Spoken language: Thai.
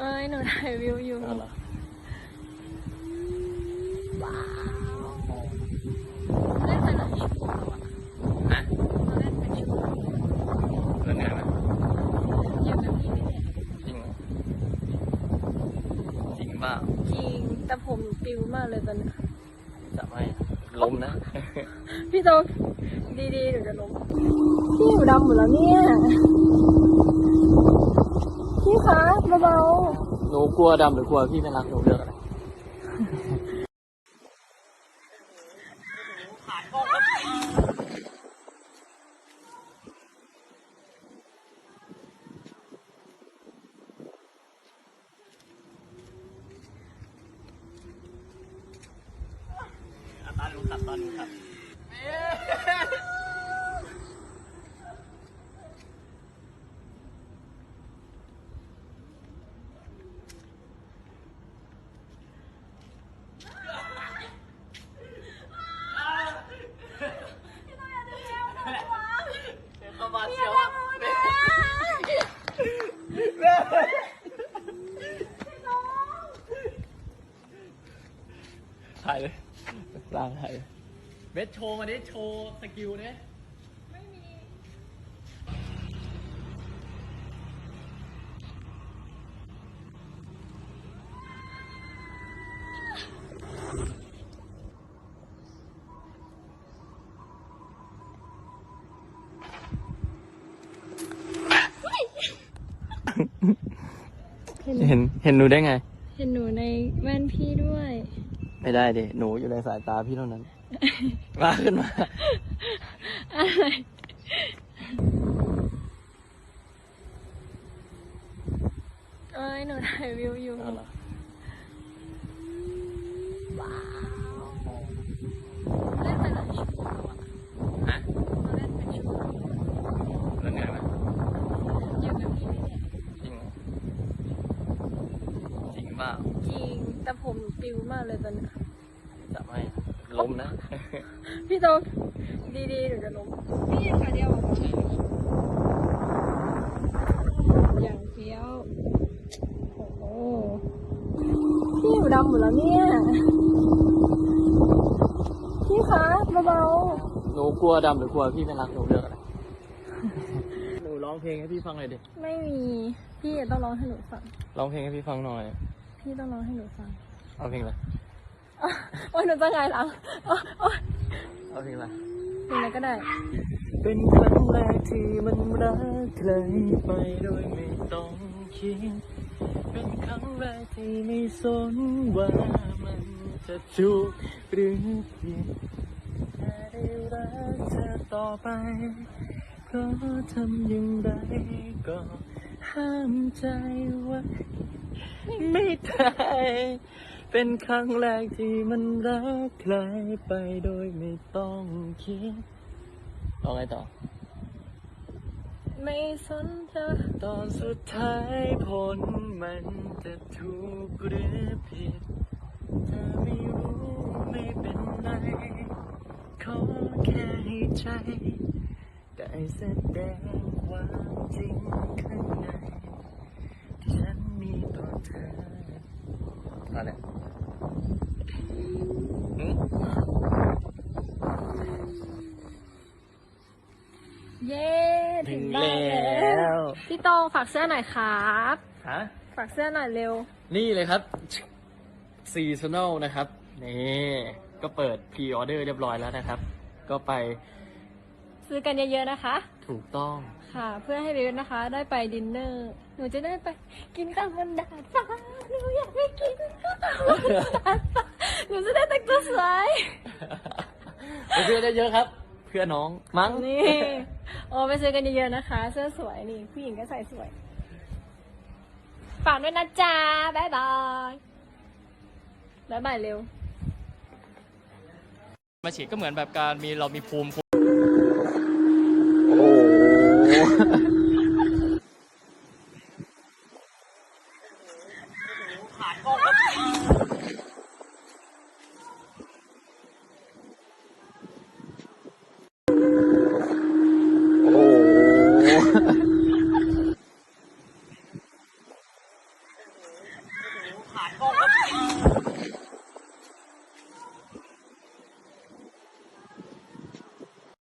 ถ่ายวิวอยู่ เอาเหรอว้าวเล่นไปหลายชั่วโมงอะฮะเราเล่นเป็นชั่วโมงเรื่องงานไหมอยู่กับพี่นี่แหละจริงเหรอจริงเปล่าจริง แต่ผมปิวมากเลยตอนเนี้ยจะไม่ล้มนะ พี่โตดีๆเดี๋ยวจะล้มพี่อยู่ดำหมดแล้วเนี่ย พี่คะเบา ห นูกลัวดำหรือกลัวพี่ไม่รักหนูเลือกอะไรตอนนูขับตอนหนูขับ ประมาณเชียวถ่ายเลยร่างถ่ายเลยเบสโชว์มาดิโชว์สกิลเนี่ยไม่มีเห็นเห็นหนูได้ไง เห็นหนูในแว่นพี่ด้วย ไม่ได้ดิ หนูอยู่ในสายตาพี่เท่านั้น มาขึ้นมา อะไร เอ้ย หนูถ่ายวิวอยู่ เอาเหรอว้าวเล่นไปหลายชั่วโมงอะฮะเราเล่นเป็นชั่วโมงเรื่องงานไหมอยู่กับพี่นี่แหละจริงเหรอจริงเปล่าจริง แต่ผม ปิวมากเลยตอนเนี้ยจะไม่ล้มนะ พี่โตดีๆเดี๋ยวจะล้มพี่ขาเดียวอย่างเฟี้ยวโอ้โหพี่อยู่ดำหมดแล้วเนี่ยพี่คะเบาหนูกลัวดำหรือกลัวพี่ไม่รักหนูเลือกอะไรหนูร้องเพลงให้พี่ฟังหน่อยดิๆไม่มี พี่ต้องร้องให้หนูฟังร้องเพลงให้พี่ฟังหน่อย พี่ต้องร้องให้หนูฟัง เอาเพลงอะไรโอ้ยหนูจะไงายหลังโอ๊ยโอ๊ยเอาเพลงอะไรเพลงอะไรก็ได้ เป็นครั้งแรกที่มันรักใครไปโดยไม่ต้องคิด เป็นครั้งแรกที่ไม่สนว่ามันจะถูกหรือผิดแค่ได้รักเธอต่อไป เพราะทำอย่างไรก็ห้ามใจไว่าไม่ได้ เป็นครั้งแรกที่มันรักใครไปโดยไม่ต้องคิดเอาไงต่อ ไม่สนเธอตอนสุดท้ายผลมันจะถูกหรือผิดเธอไม่รู้ไม่เป็นไรขอแค่ให้ใจ ได้แสดงความจริงข้างในที่ฉันมีต่อเธออะไรหืม เย้ถึงบ้านถึงแล้แล้ววพี่โตงฝากเสื้อหน่อยครับฮะฝากเสื้อหน่อยเร็ว นี่เลยครับซีซัน a ลนะครับนี่ก็เปิดพรีออเดอร์เรียบร้อยแล้วนะครับ ก็ไป ซื้อกันเยอะๆนะคะ ถูกต้องค่ะ เพื่อให้วิวนะคะ ได้ไปดินเนอร์หนูจะได้ไปกินข้าวบนดาดฟ้าหนูอยากไปกินข้าวบนดาดฟ้าหนูจะได้แต่งตัวสวยไปซื้อได้เยอะครับ เพื่อน้องมั้งนี่ โอ้ไปซื้อกันเยอะๆนะคะ เสื้อสวยนี่ผู้หญิงก็ใส่สวย ฝากด้วยนะจ๊ะบ๊ายบายบ๊ายบายเร็ว มาฉีดก็เหมือนแบบการมีเรามีภูมิคุ้มโอ้ ขอบคุณค่